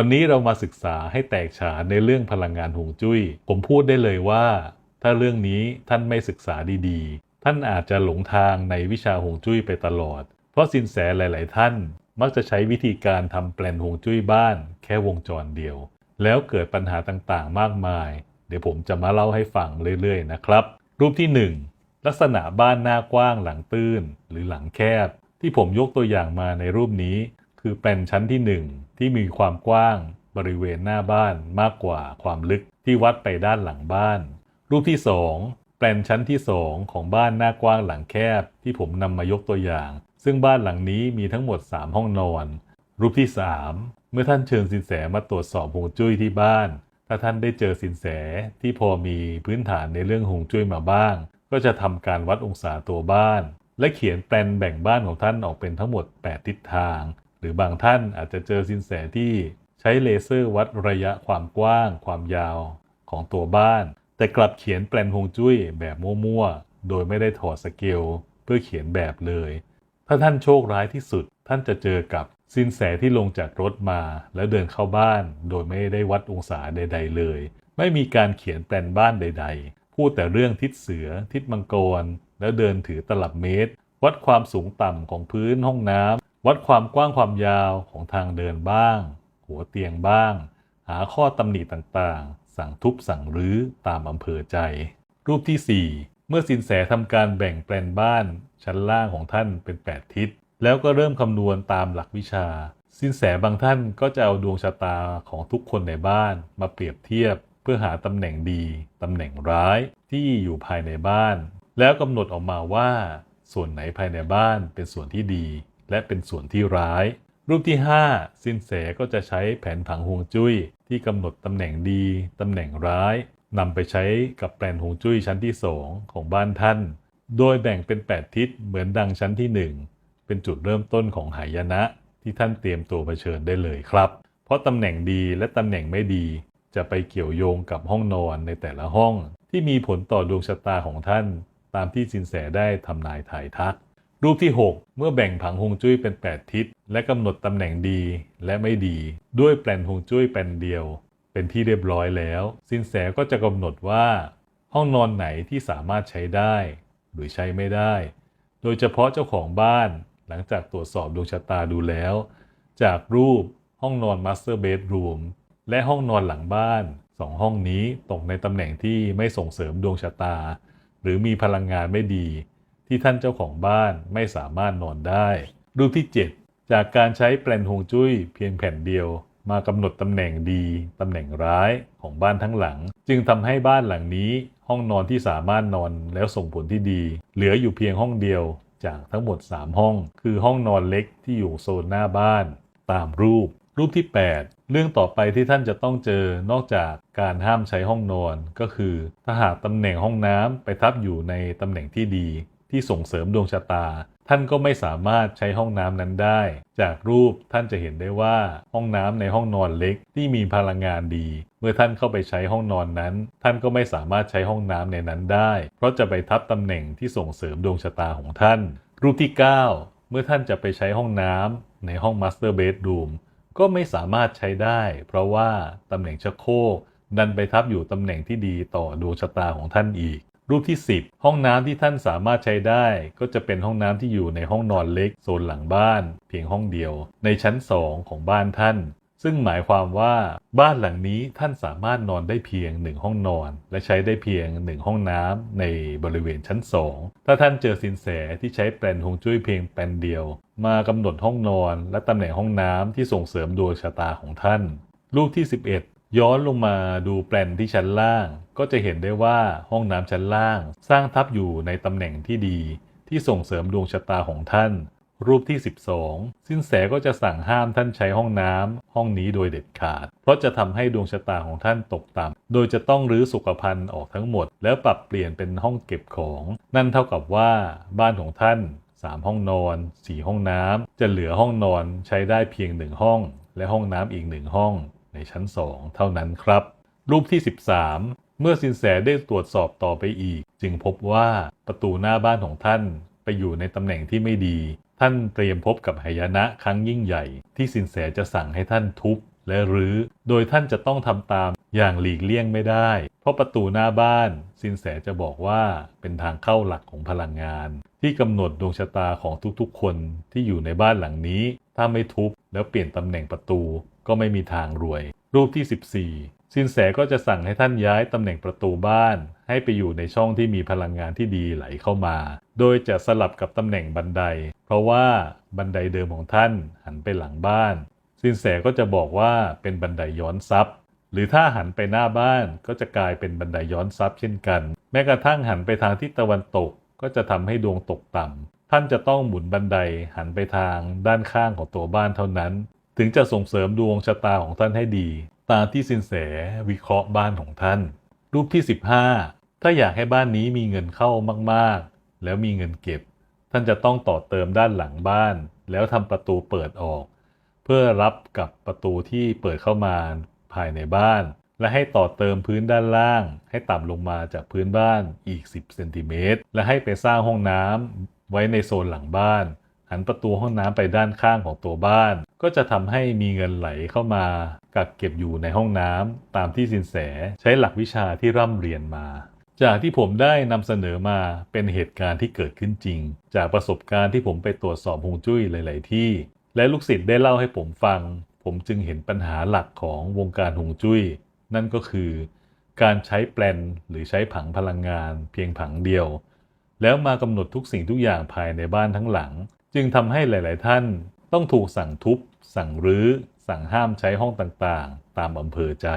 วันนี้เรามาศึกษาให้แตกฉานในเรื่องพลังงานฮวงจุ้ย ผมพูดได้เลยว่า ถ้าเรื่องนี้ท่านไม่ศึกษาดีๆ ท่านอาจจะหลงทางในวิชาฮวงจุ้ยไปตลอด เพราะสินแสหลาย ๆ ท่าน มักจะใช้วิธีการทำแปลนฮวงจุ้ยบ้าน แค่วงจรเดียว แล้วเกิดปัญหาต่างๆ มากมาย เดี๋ยวผมจะมาเล่าให้ฟังเรื่อย ๆ นะครับ รูปที่ 1 ลักษณะบ้านหน้ากว้างหลังตื้น หรือหลังแคบ ที่ผมยกตัวอย่างมาในรูปนี้ คือแปลนชั้นที่ 1 ที่มีความกว้างบริเวณหน้าบ้านมากกว่าความลึกที่วัดไปด้านหลังบ้าน รูปที่ 2 แปลนชั้นที่ 2 ของบ้านหน้ากว้างหลังแคบ ที่ผมนำมายกตัวอย่าง ซึ่งบ้านหลังนี้มีทั้งหมด 3 ห้องนอน รูปที่ 3 เมื่อท่านเชิญสินแสมาตรวจสอบฮวงจุ้ยที่บ้าน ถ้าท่านได้เจอสินแสที่พอมีพื้นฐานในเรื่องฮวงจุ้ยมาบ้าง ก็จะทำการวัดองศาตัวบ้านและเขียนแปลนแบ่งบ้านของท่านออกเป็นทั้งหมด 8 ทิศทาง หรือบางท่านอาจจะเจอสินแสที่ใช้เลเซอร์วัดระยะความกว้าง ความยาวของตัวบ้าน แต่กลับเขียนแปลนฮวงจุ้ยแบบมั่วๆ โดยไม่ได้ถอดสเกลเพื่อเขียนแบบเลย ถ้าท่านโชคร้ายที่สุด ท่านจะเจอกับสินแสที่ลงจากรถมา แล้วเดินเข้าบ้าน โดยไม่ได้วัดองศาใด ๆ เลย ไม่มีการเขียนแปลนบ้านใด ๆ พูดแต่เรื่องทิศเสือ ทิศมังกร แล้วเดินถือตลับเมตร วัดความสูงต่ำของพื้นห้องน้ำ วัดความกว้างความยาวของทางเดินบ้าง หัวเตียงบ้าง หาข้อตำหนิต่างๆ สั่งทุบสั่งรื้อตามอำเภอใจ รูปที่ 4 เมื่อสินแสทำการแบ่งแปลนบ้านชั้นล่างของท่านเป็น 8 ทิศ แล้วก็เริ่มคำนวณตามหลักวิชา สินแสบางท่านก็จะเอาดวงชะตาของทุกคนในบ้านมาเปรียบเทียบ เพื่อหาตำแหน่งดีตำแหน่งร้ายที่อยู่ภายในบ้าน แล้วกำหนดออกมาว่า ส่วนไหนภายในบ้านเป็นส่วนที่ดี และเป็นส่วนที่ร้าย รูปที่ 5 สินแสก็จะใช้แผนผังฮวงจุ้ย ที่กำหนดตำแหน่งดี ตำแหน่งร้ายนำไปใช้กับแปลนฮวงจุ้ยชั้นที่ 2 ของบ้านท่าน โดยแบ่งเป็น 8 ทิศเหมือนดังชั้นที่ 1 เป็นจุดเริ่มต้นของหายนะ ที่ท่านเตรียมตัวเผชิญได้เลยครับ เพราะตำแหน่งดีและตำแหน่งไม่ดี จะไปเกี่ยวโยงกับห้องนอนในแต่ละห้อง ที่มีผลต่อดวงชะตาของท่าน ตามที่สินแสได้ทำนายถ่ายทัก รูปที่ 6 เมื่อแบ่งผังฮวงจุ้ยเป็น 8 ทิศ และกำหนดตำแหน่งดีและไม่ดี ด้วยแปลนฮวงจุ้ยแปลนเดียว เป็นที่เรียบร้อยแล้ว สินแสก็จะกำหนดว่า ห้องนอนไหนที่สามารถใช้ได้ หรือใช้ไม่ได้ โดยเฉพาะเจ้าของบ้าน หลังจากตรวจสอบดวงชะตาดูแล้ว จากรูปห้องนอนมาสเตอร์เบดรูมและห้องนอนหลังบ้านสองห้องนี้ตกในตำแหน่งที่ไม่ส่งเสริมดวงชะตา หรือมีพลังงานไม่ดี ที่ท่านเจ้าของบ้านไม่สามารถนอนได้ รูปที่ 7 จากการใช้แปลนฮวงจุ้ยเพียงแผ่นเดียว มากำหนดตำแหน่งดีตำแหน่งร้ายของบ้านทั้งหลัง จึงทำให้บ้านหลังนี้ห้องนอนที่สามารถนอนแล้วส่งผลที่ดี เหลืออยู่เพียงห้องเดียวจากทั้งหมด 3 ห้อง คือห้องนอนเล็กที่อยู่โซนหน้าบ้าน ตามรูป รูปที่ 8 เรื่องต่อไปที่ท่านจะต้องเจอนอกจากการห้ามใช้ห้องนอนก็คือ ถ้าหากตำแหน่งห้องน้ำไปทับอยู่ในตำแหน่งที่ดี ที่ส่งเสริมดวงชะตา ท่านก็ไม่สามารถใช้ห้องน้ำนั้นได้ จากรูปท่านจะเห็นได้ว่าห้องน้ำในห้องนอนเล็กที่มีพลังงานดี เมื่อท่านเข้าไปใช้ห้องนอนนั้น ท่านก็ไม่สามารถใช้ห้องน้ำในนั้นได้ เพราะจะไปทับตำแหน่งที่ส่งเสริมดวงชะตาของท่าน รูปที่ 9 เมื่อท่านจะไปใช้ห้องน้ำในห้องมาสเตอร์เบดรูมก็ไม่สามารถใช้ได้ เพราะว่าตำแหน่งชักโครกดันไปทับอยู่ตำแหน่งที่ดีต่อดวงชะตาของท่านอีก รูปที่ 10 ห้องน้ำที่ท่านสามารถใช้ได้ ก็จะเป็นห้องน้ำที่อยู่ในห้องนอนเล็กโซนหลังบ้าน เพียงห้องเดียว ในชั้น 2 ของบ้านท่าน ซึ่งหมายความว่าบ้านหลังนี้ท่านสามารถนอนได้เพียง 1 ห้องนอน และใช้ได้เพียง 1 ห้องน้ำในบริเวณชั้น 2 ถ้าท่านเจอสินแสที่ใช้แปลนฮงจุ้ยเพียงแปลนเดียว มากำหนดห้องนอนและตำแหน่งห้องน้ำที่ส่งเสริมดวงชะตาของท่าน รูปที่ 11 ย้อนลงมาดูแปลนที่ชั้นล่าง ก็จะเห็นได้ว่าห้องน้ำชั้นล่าง สร้างทับอยู่ในตำแหน่งที่ดี ที่ส่งเสริมดวงชะตาของท่าน รูปที่ 12 สิ้นแสก็จะสั่งห้ามท่านใช้ห้องน้ำห้องนี้โดยเด็ดขาด เพราะจะทำให้ดวงชะตาของท่านตกต่ำโดยจะต้องรื้อสุขภัณฑ์ออกทั้งหมด แล้วปรับเปลี่ยนเป็นห้องเก็บของ นั่นเท่ากับว่าบ้านของท่าน 3 ห้องนอน 4 ห้องน้ำจะเหลือห้องนอนใช้ได้เพียง1ห้อง และห้องน้ำอีก1ห้อง ในชั้น 2 เท่านั้นครับ รูปที่ 13 เมื่อสินแสได้ตรวจสอบต่อไปอีก จึงพบว่าประตูหน้าบ้านของท่านไปอยู่ในตำแหน่งที่ไม่ดี ท่านเตรียมพบกับหายนะครั้งยิ่งใหญ่ ที่สินแสจะสั่งให้ท่านทุบและรื้อ โดยท่านจะต้องทำตามอย่างหลีกเลี่ยงไม่ได้ เพราะประตูหน้าบ้าน สินแสจะบอกว่าเป็นทางเข้าหลักของพลังงาน ที่กำหนดดวงชะตาของทุกๆ คนที่อยู่ในบ้านหลังนี้ ถ้าไม่ทุบแล้วเปลี่ยนตำแหน่งประตู ก็ไม่มีทางรวย รูปที่ 14 สินแสก็จะสั่งให้ท่านย้ายตำแหน่งประตูบ้าน ให้ไปอยู่ในช่องที่มีพลังงานที่ดีไหลเข้ามา โดยจะสลับกับตำแหน่งบันได เพราะว่าบันไดเดิมของท่านหันไปหลังบ้าน สินแสก็จะบอกว่าเป็นบันไดย้อนทรัพย์ หรือถ้าหันไปหน้าบ้านก็จะกลายเป็นบันไดย้อนทรัพย์เช่นกัน แม้กระทั่งหันไปทางทิศตะวันตกก็จะทำให้ดวงตกต่ำท่านจะต้องหมุนบันไดหันไปทางด้านข้างของตัวบ้านเท่านั้น ถึงจะส่งเสริมดวงชะตาของท่านให้ดี ตามที่สินแสวิเคราะห์บ้านของท่าน รูปที่ 15 ถ้าอยากให้บ้านนี้มีเงินเข้ามากๆ แล้วมีเงินเก็บ ท่านจะต้องต่อเติมด้านหลังบ้าน แล้วทำประตูเปิดออก เพื่อรับกับประตูที่เปิดเข้ามาภายในบ้าน และให้ต่อเติมพื้นด้านล่าง ให้ต่ำลงมาจากพื้นบ้านอีก 10เซนติเมตรและให้ไปสร้างห้องน้ำไว้ในโซนหลังบ้าน หันประตูห้องน้ำไปด้านข้างของตัวบ้าน ก็จะทำให้มีเงินไหลเข้ามา กักเก็บอยู่ในห้องน้ำตามที่สินแสใช้หลักวิชาที่ร่ำเรียนมา จากที่ผมได้นำเสนอมาเป็นเหตุการณ์ที่เกิดขึ้นจริง จากประสบการณ์ที่ผมไปตรวจสอบฮวงจุ้ยหลาย ๆ ที่ และลูกศิษย์ได้เล่าให้ผมฟัง ผมจึงเห็นปัญหาหลักของวงการฮวงจุ้ย นั่นก็คือ การใช้แปลนหรือใช้ผังพลังงาน เพียงผังเดียว แล้วมากำหนดทุกสิ่งทุกอย่างภายในบ้านทั้งหลัง จึงทำให้หลาย ๆ ท่านต้องถูกสั่งทุบ สั่งรื้อ สั่งห้ามใช้ห้องต่าง ๆ ตามอำเภอใจ